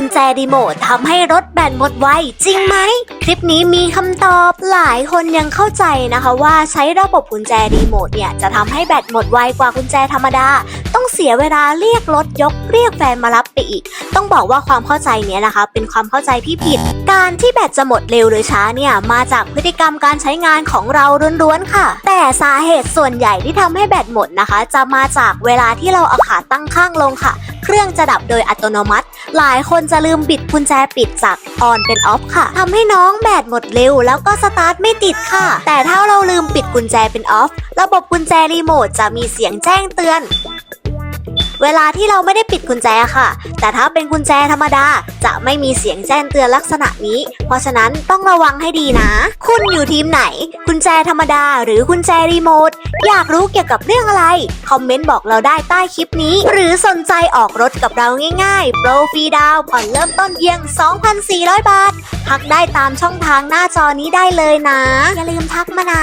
กุญแจรีโมททำให้รถแบตหมดไวจริงไหม คลิปนี้มีคำตอบหลายคนยังเข้าใจนะคะว่าใช้ระบบกุญแจรีโมทเนี่ยจะทำให้แบตหมดไวกว่ากุญแจธรรมดา สียเวลาเรียกรถยกเรียกแฟนมารับไปอีก ต้องบอกว่าความเข้าใจเนี้ยนะคะ เป็นความเข้าใจที่ผิด การที่แบตจะหมดเร็วหรือช้าเนี่ยมาจากพฤติกรรมการใช้งานของเราล้วนๆค่ะ แต่สาเหตุส่วนใหญ่ที่ทำให้แบตหมดนะคะ จะมาจากเวลาที่เราเอาขาตั้งข้างลงค่ะ เครื่องจะดับโดยอัตโนมัติ หลายคนจะลืมบิดกุญแจปิดจากออนเป็นออฟค่ะทำให้น้องแบตหมดเร็ว แล้วก็สตาร์ทไม่ติดค่ะ แต่ถ้าเราลืมปิดกุญแจเป็นออฟระบบกุญแจรีโมทจะมีเสียงแจ้งเตือน เวลาที่เราไม่ได้ปิดกุญแจค่ะ แต่ถ้าเป็นกุญแจธรรมดา จะไม่มีเสียงแจ้งเตือนลักษณะนี้ เพราะฉะนั้นต้องระวังให้ดีนะ คุณอยู่ทีมไหน กุญแจธรรมดา หรือกุญแจรีโมท อยากรู้เกี่ยวกับเรื่องอะไร คอมเมนต์บอกเราได้ใต้คลิปนี้ หรือสนใจออกรถกับเราง่ายๆ โปรฟรีดาวผ่อนเริ่มต้นเพียง 2,400 บาททักได้ตามช่องทางหน้าจอนี้ได้เลยนะ อย่าลืมทักมานะ